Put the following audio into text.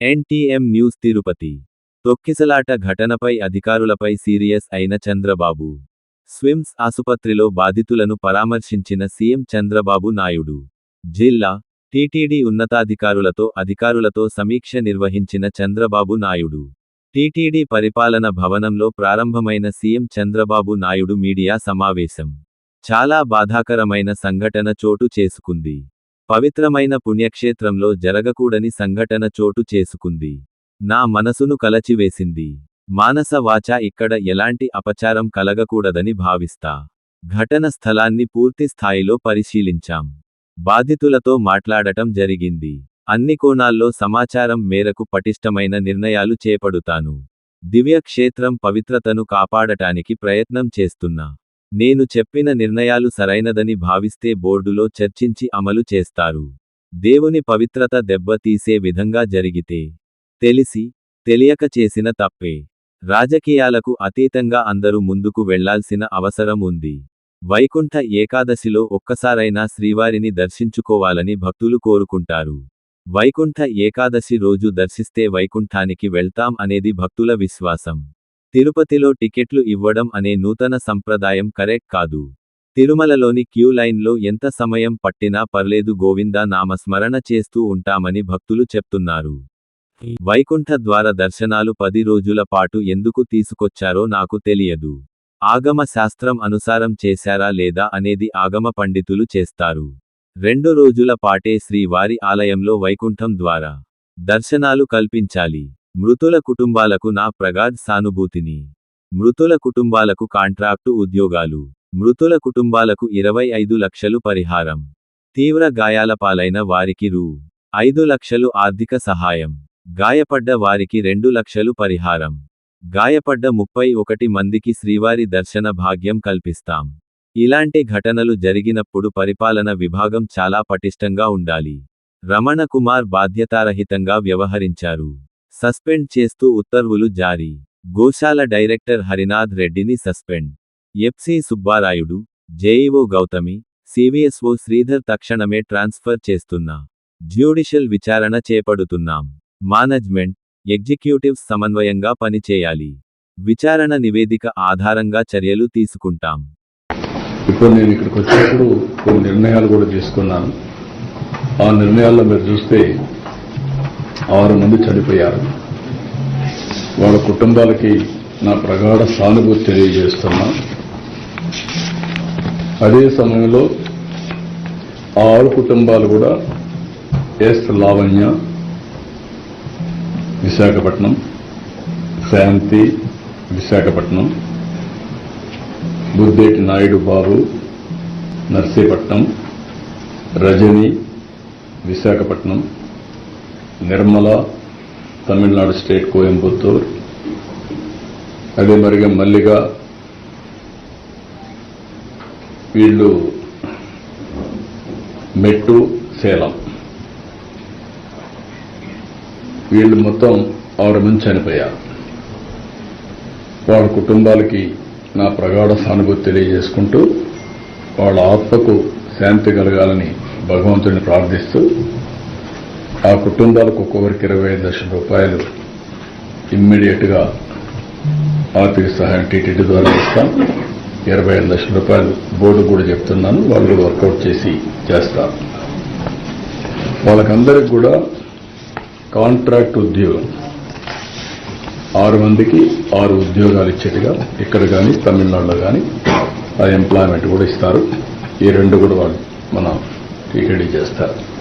NTM news Tirupati. తొక్కిసలాట ఘటనపై అధికారులపై సీరియస్ అయిన చంద్రబాబు. స్విమ్స్ ఆసుపత్రిలో బాధితులను పరామర్శించిన సీఎం చంద్రబాబు నాయుడు. జిల్లా టీటీడీ ఉన్నతాధికారులతో అధికారులతో సమీక్ష నిర్వహించిన చంద్రబాబు నాయుడు. టీటీడీ పరిపాలన భవనంలో ప్రారంభమైన సీఎం చంద్రబాబు నాయుడు మీడియా సమావేశం. చాలా బాధాకరమైన సంఘటన చోటు చేసుకుంది. పవిత్రమైన పుణ్యక్షేత్రంలో జరగకూడని సంఘటన చోటు చేసుకుంది. నా మనసును కలచివేసింది. మానస వాచ ఇక్కడ ఎలాంటి అపచారం కలగకూడదని భావిస్తా. ఘటన స్థలాన్ని పూర్తి స్థాయిలో పరిశీలించాం. బాధితులతో మాట్లాడటం జరిగింది. అన్ని కోణాల్లో సమాచారం మేరకు పటిష్టమైన నిర్ణయాలు చేపడుతాను. దివ్య క్షేత్రం పవిత్రతను కాపాడటానికి ప్రయత్నం చేస్తున్నా. నేను చెప్పిన నిర్ణయాలు సరైనదని భావిస్తే బోర్డులో చర్చించి అమలు చేస్తారు. దేవుని పవిత్రత దెబ్బతీసే విధంగా జరిగితే తెలిసి తెలియక చేసిన తప్పే. రాజకీయాలకు అతీతంగా అందరూ ముందుకు వెళ్ళాల్సిన అవసరం ఉంది. వైకుంఠ ఏకాదశిలో ఒక్కసారైనా శ్రీవారిని దర్శించుకోవాలని భక్తులు కోరుకుంటారు. వైకుంఠ ఏకాదశి రోజు దర్శిస్తే వైకుంఠానికి వెళ్తాం అనేది భక్తుల విశ్వాసం. తిరుపతిలో టికెట్లు ఇవ్వడం అనే నూతన సంప్రదాయం కరెక్ట్ కాదు. తిరుమలలోని క్యూ లైన్లో ఎంత సమయం పట్టినా పర్లేదు గోవిందా నామస్మరణ చేస్తూ ఉంటామని భక్తులు చెప్తున్నారు. వైకుంఠ ద్వార దర్శనాలు పది రోజుల పాటు ఎందుకు తీసుకొచ్చారో నాకు తెలియదు. ఆగమ శాస్త్రం అనుసారం చేశారా లేదా అనేది ఆగమ పండితులు చేస్తారు. రెండు రోజుల పాటే శ్రీవారి ఆలయంలో వైకుంఠం ద్వారా దర్శనాలు కల్పించాలి. మృతుల కుటుంబాలకు నా ప్రగాఢ్ సానుభూతిని. మృతుల కుటుంబాలకు కాంట్రాక్టు ఉద్యోగాలు. మృతుల కుటుంబాలకు ఇరవై ఐదు లక్షలు పరిహారం. తీవ్ర గాయాల పాలైన వారికి రూ. ఐదు లక్షలు ఆర్థిక సహాయం. గాయపడ్డ వారికి రెండు లక్షలు పరిహారం. గాయపడ్డ ముప్పై ఒకటి మందికి శ్రీవారి దర్శన భాగ్యం కల్పిస్తాం. ఇలాంటి ఘటనలు జరిగినప్పుడు పరిపాలన విభాగం చాలా పటిష్టంగా ఉండాలి. రమణ కుమార్ బాధ్యతారహితంగా వ్యవహరించారు. సస్పెండ్ చేస్తూ ఉత్తర్వులు జారీ. గోశాల డైరెక్టర్ హరినాథ్ రెడ్డిని suspend. FC Subbarayudu JEO Gautami CVSO Sridhar తక్షణమే ట్రాన్స్ఫర్ చేస్తున్నా. జ్యుడిషియల్ విచారణ చేపడుతున్నాం. మేనేజ్మెంట్ ఎగ్జిక్యూటివ్స్ సమన్వయంగా పనిచేయాలి. విచారణ నివేదిక ఆధారంగా చర్యలు తీసుకుంటాం. ఇప్పుడు నేను ఇక్కడికి వచ్చినప్పుడు కొన్ని నిర్ణయాలు కూడా తీసుకున్నాను. ఆ నిర్ణయాల్లో మీరు చూస్తే ఆరు మంది చనిపోయారు. వాళ్ళ కుటుంబాలకి నా ప్రగాఢ సానుభూతి తెలియజేస్తున్నా. అదే సమయంలో ఆరు కుటుంబాలు కూడా ఎస్ లావణ్య విశాఖపట్నం శాంతి విశాఖపట్నం బుద్ధేటి నాయుడు బాబు నర్సీపట్నం రజని విశాఖపట్నం నిర్మల తమిళనాడు స్టేట్ కోయంబత్తూర్ అదే మరిగా మల్లిగా వీళ్ళు మెట్టు సేలం. వీళ్ళు మొత్తం ఆరు మంది చనిపోయారు. వాళ్ళ కుటుంబాలకి నా ప్రగాఢ సానుభూతి తెలియజేసుకుంటూ వాళ్ళ ఆత్మకు శాంతి కలగాలని భగవంతుడిని ప్రార్థిస్తూ ఆ కుటుంబాలకు ఒక్కొక్కరికి ఇరవై ఐదు లక్షల రూపాయలు ఇమ్మీడియట్గా ఆర్థిక సహాయం టీటీడీ ద్వారా ఇస్తాం. ఇరవై ఐదు లక్షల రూపాయలు బోర్డు కూడా చెప్తున్నాను. వాళ్ళు వర్కౌట్ చేసి చేస్తారు. వాళ్ళకందరికి కూడా కాంట్రాక్ట్ ఉద్యోగం. ఆరు మందికి ఆరు ఉద్యోగాలు ఇచ్చేట్టుగా ఇక్కడ కానీ తమిళనాడులో కానీ ఆ ఎంప్లాయ్మెంట్ కూడా ఇస్తారు. ఈ రెండు కూడా వాళ్ళు మన టీటీడీ చేస్తారు.